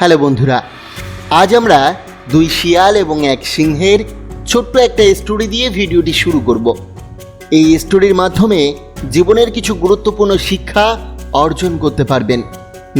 Hello বন্ধুরা, আজ আমরা দুই শিয়াল এবং এক সিংহের ছোট্ট একটা স্টোরি দিয়ে ভিডিওটি শুরু করব। এই স্টোরির মাধ্যমে জীবনের কিছু গুরুত্বপূর্ণ শিক্ষা অর্জন করতে পারবেন,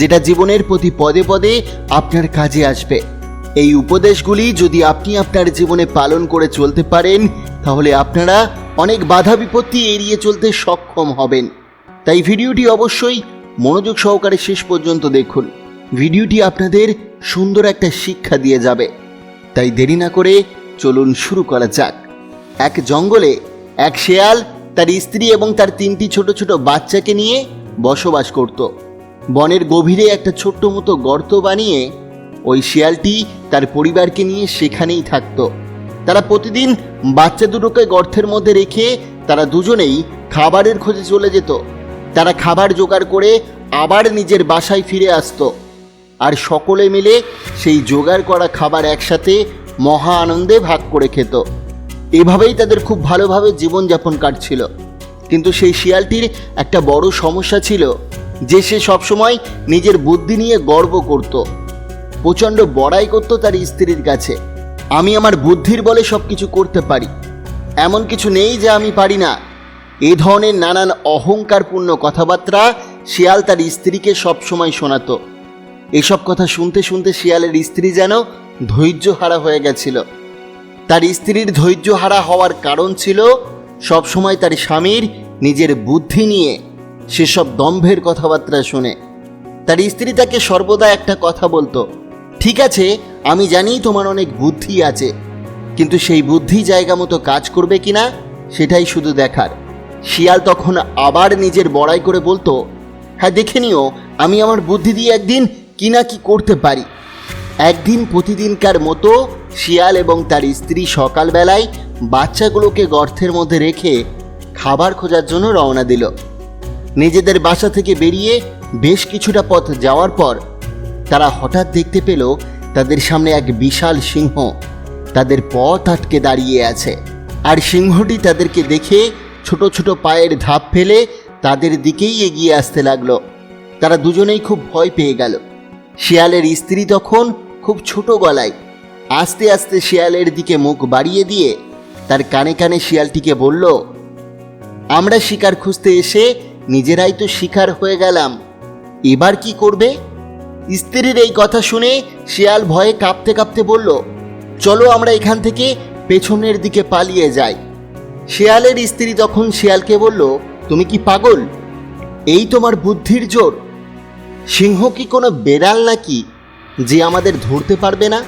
যেটা জীবনের প্রতি পদে পদে আপনার কাজে আসবে। এই উপদেশগুলি যদি আপনি আপনার জীবনে পালন করে চলতে পারেন, তাহলে আপনারা অনেক বাধা বিপত্তি এড়িয়ে চলতে সক্ষম হবেন। তাই ভিডিওটি অবশ্যই মনোযোগ সহকারে শেষ পর্যন্ত দেখুন। ভিডিওটি আপনাদের সুন্দর একটা শিক্ষা দিয়ে যাবে। তাই দেরি না করে চলুন শুরু করা যাক। এক জঙ্গলে এক শেয়াল তার স্ত্রী এবং তার তিনটি ছোট ছোট বাচ্চাকে নিয়ে বসবাস করত। বনের গভীরে একটা ছোট্ট মতো গর্ত বানিয়ে ওই শিয়ালটি তার পরিবারকে নিয়ে সেখানেই থাকত। তারা প্রতিদিন বাচ্চা দুটোকে গর্তের মধ্যে রেখে তারা দুজনেই খাবারের খোঁজে চলে যেত। তারা খাবার জোগাড় করে আবার নিজের বাসায় ফিরে আসতো। আর সকলে মিলে সেই জোগাড় করা খাবার একসাথে মহা আনন্দে ভাগ করে খেত। এভাবেই তাদের খুব ভালোভাবে জীবনযাপন কাটছিল। কিন্তু সেই শিয়ালটির একটা বড় সমস্যা ছিল যে সে সবসময় নিজের বুদ্ধি নিয়ে গর্ব করত। প্রচণ্ড বড়াই করতো তার স্ত্রীর কাছে। আমি আমার বুদ্ধির বলে সব কিছু করতে পারি। এমন কিছু নেই যে আমি পারি না। এ ধরনের নানান অহংকারপূর্ণ কথাবার্তা শিয়াল তার স্ত্রীকে সবসময় শোনাতো। এসব কথা শুনতে শুনতে শিয়ালের স্ত্রী যেন ধৈর্য হারা হয়ে গেছিল। তার স্ত্রীর ধৈর্য হারা হওয়ার কারণ ছিল সবসময় তার স্বামীর নিজের বুদ্ধি নিয়ে সেসব দম্ভের কথাবার্তা শুনে। তার স্ত্রী তাকে সর্বদা একটা কথা বলতো, ঠিক আছে, আমি জানি তোমার অনেক বুদ্ধি আছে, কিন্তু সেই বুদ্ধি জায়গা মতো কাজ করবে কিনা সেটাই শুধু দেখার। শিয়াল তখন আবার নিজের বড়াই করে বলতো হ্যাঁ দেখে নিও, আমি আমার বুদ্ধি দিয়ে একদিন কি না কি করতে পারি? একদিন প্রতিদিনকার মতো শিয়াল এবং তার স্ত্রী সকালবেলায় বাচ্চাগুলোকে গর্তের মধ্যে রেখে খাবার খোঁজার জন্য রওনা দিল। নিজেদের বাসা থেকে বেরিয়ে বেশ কিছুটা পথ যাওয়ার পর তারা হঠাৎ দেখতে পেল তাদের সামনে এক বিশাল সিংহ। তাদের পথ আটকে দাঁড়িয়ে আছে। আর সিংহটি তাদেরকে দেখে ছোট ছোট পায়ের ধাপ ফেলে তাদের দিকেই এগিয়ে আসতে লাগল। তারা দুজনেই খুব ভয় পেয়ে গেল। শিয়ালের স্ত্রী তখন খুব ছোট গলায় আস্তে আস্তে শিয়ালের দিকে মুখ বাড়িয়ে দিয়ে তার কানে কানে শিয়ালটিকে বলল, আমরা শিকার খুঁজতে এসে নিজেরাই তো শিকার হয়ে গেলাম। এবার কি করবে? স্ত্রীর এই কথা শুনে শিয়াল ভয়ে কাঁপতে কাঁপতে বলল, চলো আমরা এখান থেকে পেছনের দিকে পালিয়ে যাই। শিয়ালের স্ত্রী তখন শিয়ালকে বলল, তুমি কি পাগল? এই তোমার বুদ্ধির জোর। সিংহ কি কোনো বেড়াল নাকি যে আমাদের ধরতে পারবে না?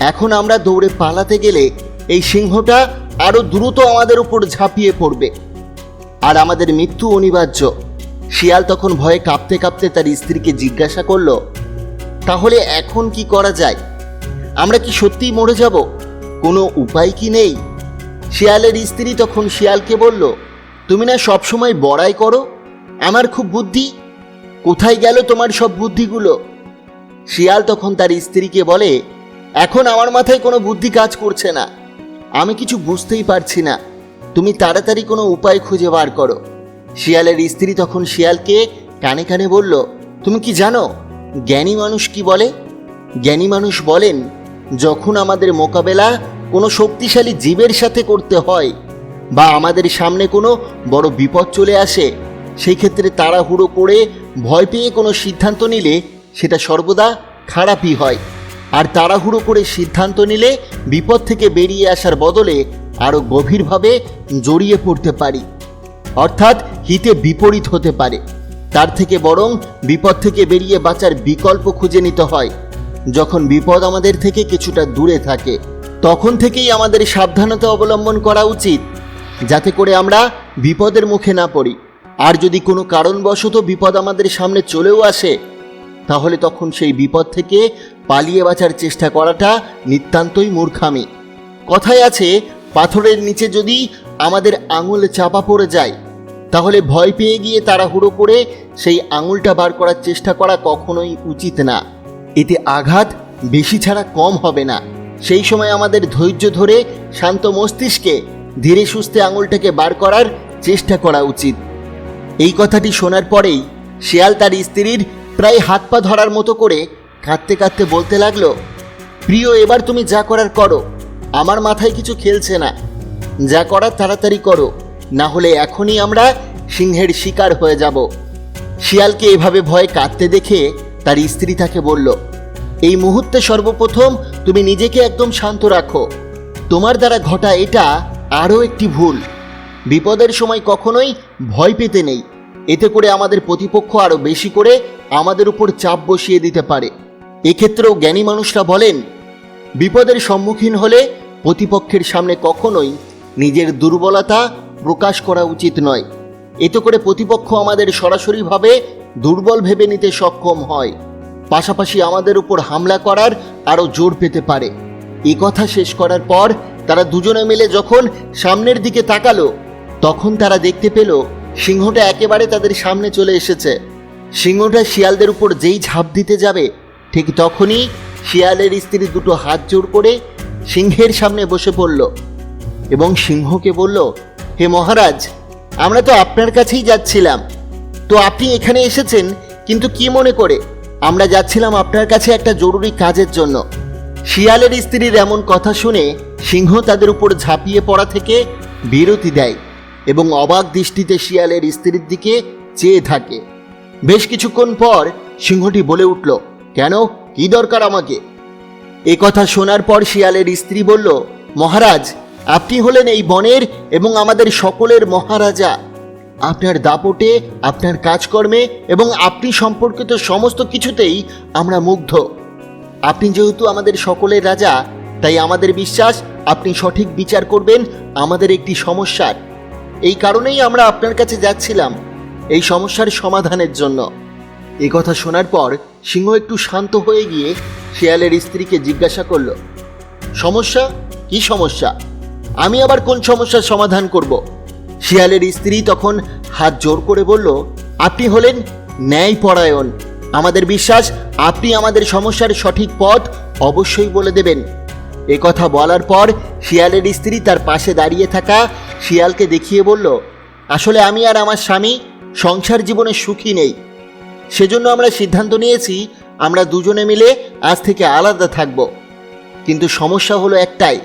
এখন আমরা দৌড়ে পালাতে গেলে এই সিংহটা আরও দ্রুত আমাদের উপর ঝাঁপিয়ে পড়বে। আর আমাদের মৃত্যু অনিবার্য। শিয়াল তখন ভয়ে কাঁপতে কাঁপতে তার স্ত্রীকে জিজ্ঞাসা করল, তাহলে এখন কি করা যায়? আমরা কি সত্যিই মরে যাব? কোনো উপায় কি নেই? শিয়ালের স্ত্রী তখন শিয়ালকে বলল, তুমি না সবসময় বড়াই করো? আমার খুব বুদ্ধি কোথায় গেল তোমার সব বুদ্ধিগুলো? শিয়াল তখন তার স্ত্রীকে বলে, এখন আমার মাথায় কোনো বুদ্ধি কাজ করছে না। আমি কিছু বুঝতেই পারছি না। তুমি তাড়াতাড়ি কোনো উপায় খুঁজে বার করো। শিয়ালের স্ত্রী তখন শিয়ালকে কানে কানে বলল, তুমি কি জানো, জ্ঞানী মানুষ কি বলে? জ্ঞানী মানুষ বলেন, যখন আমাদের মোকাবেলা কোনো শক্তিশালী জীবের সাথে করতে হয় বা আমাদের সামনে কোনো বড় বিপদ চলে আসে সেই ক্ষেত্রে তাড়াহুড়ো করে ভয় পেয়ে কোনো সিদ্ধান্ত নিলে সেটা সর্বদা খারাপই হয়। আর তাড়াহুড়ো করে সিদ্ধান্ত নিলে বিপদ থেকে বেরিয়ে আসার বদলে আরও গভীরভাবে জড়িয়ে পড়তে পারি। অর্থাৎ হিতে বিপরীত হতে পারে। তার থেকে বরং বিপদ থেকে বেরিয়ে বাঁচার বিকল্প খুঁজে নিতে হয়। যখন বিপদ আমাদের থেকে কিছুটা দূরে থাকে, তখন থেকেই আমাদের সাবধানতা অবলম্বন করা উচিত, যাতে করে আমরা বিপদের মুখে না পড়ি। আর যদি কোনো কারণবশত বিপদ আমাদের সামনে চলেও আসে, তাহলে তখন সেই বিপদ থেকে পালিয়ে বাঁচার চেষ্টা করাটা নিতান্তই মূর্খামি। কথায় আছে, পাথরের নিচে যদি আমাদের আঙুল চাপা পড়ে যায়, তাহলে ভয় পেয়ে গিয়ে তাড়াহুড়ো করে সেই আঙুলটা বার করার চেষ্টা করা কখনোই উচিত না। এতে আঘাত বেশি ছাড়া কম হবে না। সেই সময় আমাদের ধৈর্য ধরে শান্ত মস্তিষ্কে ধীরে সুস্থে আঙুলটাকে বার করার চেষ্টা করা উচিত। এই কথাটি শোনার পরেই শেয়াল তার স্ত্রীর প্রায় হাত পা ধরার মতো করে কাঁদতে কাঁদতে বলতে লাগল, প্রিয়, এবার তুমি যা করার করো। আমার মাথায় কিছু খেলছে না। যা করার তাড়াতাড়ি করো। না হলে এখনই আমরা সিংহের শিকার হয়ে যাব। শিয়ালকে এভাবে ভয়ে কাঁদতে দেখে তার স্ত্রী তাকে বলল, এই মুহূর্তে সর্বপ্রথম তুমি নিজেকে একদম শান্ত রাখো। তোমার দ্বারা ঘটা এটা আরও একটি ভুল। বিপদের সময় কখনোই ভয় পেতে নেই। এতে করে আমাদের প্রতিপক্ষ আরও বেশি করে আমাদের উপর চাপ বসিয়ে দিতে পারে। এক্ষেত্রেও জ্ঞানী মানুষরা বলেন, বিপদের সম্মুখীন হলে প্রতিপক্ষের সামনে কখনোই নিজের দুর্বলতা প্রকাশ করা উচিত নয়। এতে করে প্রতিপক্ষ আমাদের সরাসরিভাবে দুর্বল ভেবে নিতে সক্ষম হয়। পাশাপাশি আমাদের উপর হামলা করার আরও জোর পেতে পারে। এ কথা শেষ করার পর তারা দুজনে মিলে যখন সামনের দিকে তাকালো তখন তারা দেখতে পেল সিংহটা একেবারে তাদের সামনে চলে এসেছে। সিংহটা শিয়ালদের উপর যেই ঝাঁপ দিতে যাবে, ঠিক তখনই শিয়ালের স্ত্রী দুটো হাত জোর করে সিংহের সামনে বসে পড়ল এবং সিংহকে বলল, হে মহারাজ, আমরা তো আপনার কাছেই যাচ্ছিলাম। তো আপনি এখানে এসেছেন, কিন্তু কি মনে করে? আমরা যাচ্ছিলাম আপনার কাছে একটা জরুরি কাজের জন্য। শিয়ালের স্ত্রীর এমন কথা শুনে সিংহ তাদের উপর ঝাঁপিয়ে পড়া থেকে বিরতি দেয়। এবং অবাক দৃষ্টিতে শিয়ালের স্ত্রীর দিকে চেয়ে থাকে। বেশ কিছুক্ষণ পর সিংহটি বলে উঠল, কেন? কি দরকার আমাকে? এ কথা শোনার পর শিয়ালের স্ত্রী বলল, মহারাজ, আপনি হলেন এই বনের এবং আমাদের সকলের মহারাজা। আপনার দাপটে, আপনার কাজকর্মে এবং আপনি সম্পর্কিত সমস্ত কিছুতেই আমরা মুগ্ধ। আপনি যেহেতু আমাদের সকলের রাজা, তাই আমাদের বিশ্বাস, আপনি সঠিক বিচার করবেন আমাদের একটি সমস্যার। এই কারণেই আমরা আপনার কাছে যাচ্ছিলাম এই সমস্যার সমাধানের জন্য। এই কথা শোনার পর সিংহ একটু শান্ত হয়ে গিয়ে শিয়ালের স্ত্রীকে জিজ্ঞাসা করল, সমস্যা? কি সমস্যা? আমি আবার কোন সমস্যার সমাধান করব? শিয়ালের স্ত্রী তখন হাত জোর করে বলল, আপনি হলেন ন্যায়পরায়ণ। আমাদের বিশ্বাস, আপনি আমাদের সমস্যার সঠিক পথ অবশ্যই বলে দেবেন। এ কথা বলার পর শিয়ালের স্ত্রী তার পাশে দাঁড়িয়ে থাকা শিয়ালকে দেখিয়ে বলল, আসলে আমি আর আমার স্বামী সংসার জীবনে সুখী নেই। সেজন্য আমরা সিদ্ধান্ত নিয়েছি, আমরা দুজনে মিলে আজ থেকে আলাদা থাকব। কিন্তু সমস্যা হলো একটাই,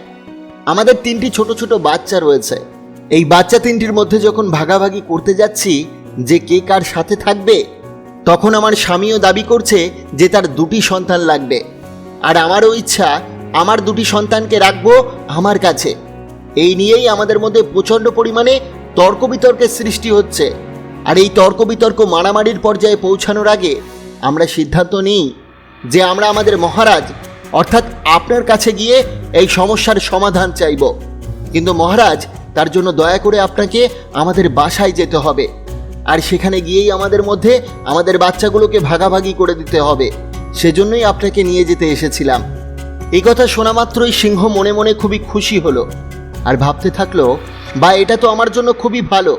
আমাদের তিনটি ছোট ছোট বাচ্চা রয়েছে। এই বাচ্চা তিনটির মধ্যে যখন ভাগাভাগি করতে যাচ্ছি, যে কে কার সাথে থাকবে, তখন আমার স্বামীও দাবি করছে যে তার দুটি সন্তান লাগবে। আর আমারও ইচ্ছা, আমার দুটি সন্তানকে রাখব আমার কাছে। এই নিয়েই আমাদের মধ্যে প্রচণ্ড পরিমাণে তর্ক বিতর্কের সৃষ্টি হচ্ছে। আর এই তর্ক বিতর্ক মারামারির পর্যায়ে পৌঁছানোর আগে আমরা সিদ্ধান্ত নিই যে আমরা আমাদের মহারাজ, অর্থাৎ আপনার কাছে গিয়ে এই সমস্যার সমাধান চাইব। কিন্তু মহারাজ, তার জন্য দয়া করে আপনাকে আমাদের বাসায় যেতে হবে। আর সেখানে গিয়েই আমাদের মধ্যে আমাদের বাচ্চাগুলোকে ভাগাভাগি করে দিতে হবে। সেজন্যই আপনাকে নিয়ে যেতে এসেছিলাম। এই কথা শোনা মাত্রই সিংহ মনে মনে খুবই খুশি হলো। আর ভাবতে থাকল বা এটা তো আমার জন্য খুবই ভালো।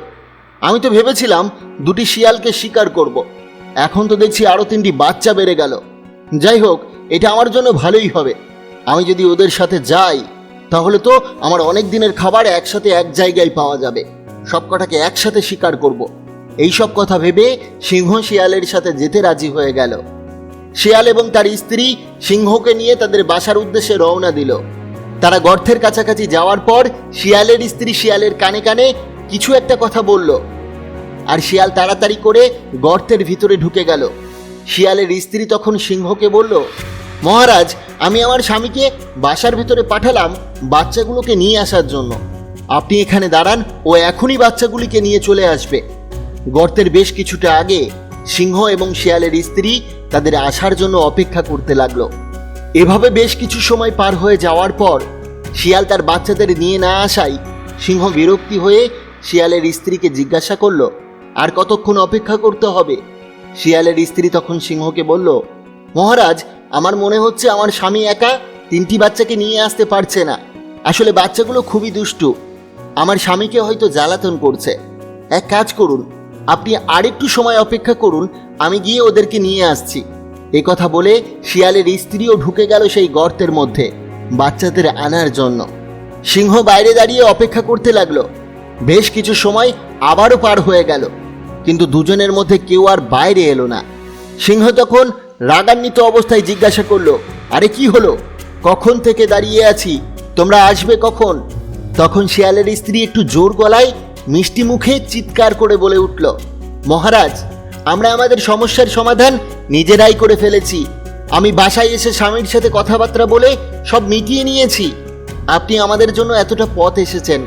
আমি তো ভেবেছিলাম দুটি শিয়ালকে শিকার করব। এখন তো দেখছি আরও তিনটি বাচ্চা বেড়ে গেল। যাই হোক, এটা আমার জন্য ভালোই হবে। আমি যদি ওদের সাথে যাই, তাহলে তো আমার অনেক দিনের খাবার একসাথে এক জায়গায় পাওয়া যাবে। সব কটাকে একসাথে শিকার করব। এই সব কথা ভেবে সিংহ শিয়ালের সাথে যেতে রাজি হয়ে গেল। শিয়াল এবং তার স্ত্রী সিংহকে নিয়ে তাদের বাসার উদ্দেশ্যে রওনা দিল। তারা গর্তের কাছাকাছি যাওয়ার পর শিয়ালের স্ত্রী শিয়ালের কানে কানে কিছু একটা কথা বলল। আর শিয়াল তাড়াতাড়ি করে গর্তের ভিতরে ঢুকে গেল। শিয়ালের স্ত্রী তখন সিংহকে বলল, মহারাজ, আমি আমার স্বামীকে বাসার ভিতরে পাঠালাম বাচ্চাগুলোকে নিয়ে আসার জন্য। আপনি এখানে দাঁড়ান, ও এখনই বাচ্চাগুলিকে নিয়ে চলে আসবে। গর্তের বেশ কিছুটা আগে সিংহ এবং শিয়ালের স্ত্রী তাদের আসার জন্য অপেক্ষা করতে লাগল। এভাবে বেশ কিছু সময় পার হয়ে যাওয়ার পর শিয়াল তার বাচ্চাদের নিয়ে না আসায় সিংহ বিরক্তি হয়ে শিয়ালের স্ত্রীকে জিজ্ঞাসা করল, আর কতক্ষণ অপেক্ষা করতে হবে? শিয়ালের স্ত্রী তখন সিংহকে বলল, মহারাজ, আমার মনে হচ্ছে আমার স্বামী একা তিনটি বাচ্চাকে নিয়ে আসতে পারছে না। আসলে বাচ্চাগুলো খুবই দুষ্টু। আমার স্বামীকে হয়তো জ্বালাতন করছে। এক কাজ করুন, আপনি আরেকটু সময় অপেক্ষা করুন, আমি গিয়ে ওদেরকে নিয়ে আসছি। এ কথা বলে শিয়ালের স্ত্রীও ঢুকে গেল সেই গর্তের মধ্যে, বাচ্চাদের আনার জন্য। সিংহ বাইরে দাঁড়িয়ে অপেক্ষা করতে লাগল। বেশ কিছু সময় আবারও পার হয়ে গেল, কিন্তু দুজনের মধ্যে কেউ আর বাইরে এলো না। সিংহ তখন রাগান্বিত অবস্থায় জিজ্ঞাসা করল, আরে কি হলো? কখন থেকে দাঁড়িয়ে আছি? তোমরা আসবে কখন? তখন শিয়ালের স্ত্রী একটু জোর গলায় মিষ্টি মুখে চিৎকার করে বলে উঠল, মহারাজ, আমরা আমাদের সমস্যার সমাধান নিজেরাই করে ফেলেছি। আমি বাসায় এসে স্বামীর সাথে কথাবার্তা বলে সব মিটিয়ে নিয়েছি। আপনি আমাদের জন্য এতটা পথ এসেছেন,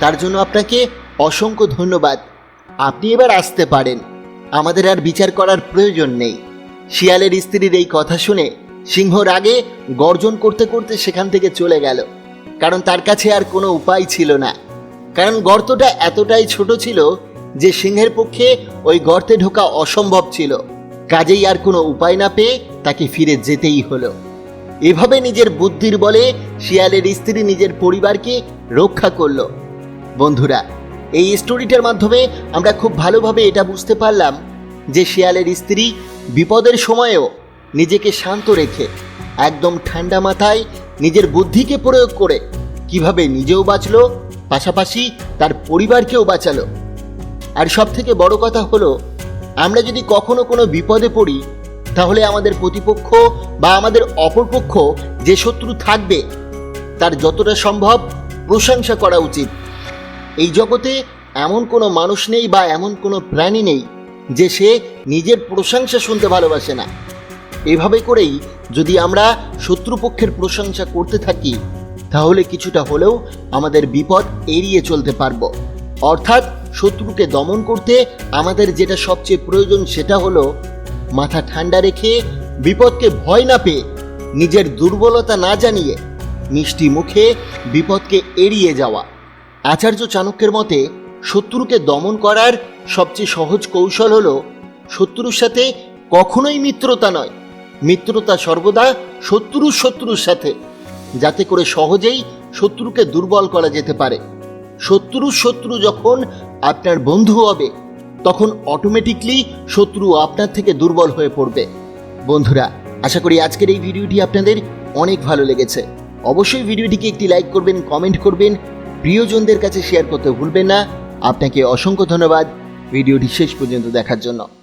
তার জন্য আপনাকে অসংখ্য ধন্যবাদ। আপনি এবার আসতে পারেন। আমাদের আর বিচার করার প্রয়োজন নেই। শিয়ালের স্ত্রীর এই কথা শুনে সিংহ রাগে গর্জন করতে করতে সেখান থেকে চলে গেল। কারণ তার কাছে আর কোনো উপায় ছিল না। কারণ গর্তটা এতটাই ছোট ছিল যে সিংহের পক্ষে ওই গর্তে ঢোকা অসম্ভব ছিল। কাজেই আর কোনো উপায় না পেয়ে তাকে ফিরে যেতেই হলো। এভাবে নিজের বুদ্ধির বলে শিয়ালের স্ত্রী নিজের পরিবারকে রক্ষা করল। বন্ধুরা, এই স্টোরিটার মাধ্যমে আমরা খুব ভালোভাবে এটা বুঝতে পারলাম যে শিয়ালের স্ত্রী বিপদের সময়েও নিজেকে শান্ত রেখে, একদম ঠান্ডা মাথায় নিজের বুদ্ধিকে প্রয়োগ করে কীভাবে নিজেও বাঁচলো, পাশাপাশি তার পরিবারকেও বাঁচালো। আর সব থেকে বড় কথা হলো আমরা যদি কখনো কোনো বিপদে পড়ি, তাহলে আমাদের প্রতিপক্ষ বা আমাদের অপরপক্ষ যে শত্রু থাকবে, তার যতটা সম্ভব প্রশংসা করা উচিত। এই জগতে এমন কোনো মানুষ নেই বা এমন কোনো প্রাণী নেই যে সে নিজের প্রশংসা শুনতে ভালোবাসে না। এভাবে করেই যদি আমরা শত্রুপক্ষের প্রশংসা করতে থাকি, তাহলে কিছুটা হলেও আমাদের বিপদ এড়িয়ে চলতে পারব। অর্থাৎ শত্রুকে দমন করতে আমাদের যেটা সবচেয়ে প্রয়োজন সেটা হলো মাথা ঠান্ডা রেখে বিপদকে ভয় না পেয়ে নিজের দুর্বলতা না জানিয়ে মিষ্টি মুখে বিপদকে এড়িয়ে যাওয়া। আচার্য চাণক্যের মতে, শত্রুকে দমন করার সবচেয়ে সহজ কৌশল হলো শত্রুর সাথে কখনোই মিত্রতা নয়। মিত্রতা সর্বদা শত্রুর শত্রুর সাথে, যাতে করে সহজেই শত্রুকে দুর্বল করা যেতে পারে। শত্রুর শত্রু যখন আপনার বন্ধু হবে, তখন অটোমেটিকলি শত্রু আপনার থেকে দুর্বল হয়ে পড়বে। বন্ধুরা, আশা করি আজকের এই ভিডিওটি আপনাদের অনেক ভালো লেগেছে। অবশ্যই ভিডিওটিকে একটি লাইক করবেন কমেন্ট করবেন, প্রিয়জনদের কাছে শেয়ার করতে ভুলবেন না। আপনাকে অসংখ্য ধন্যবাদ ভিডিওটি শেষ পর্যন্ত দেখার জন্য।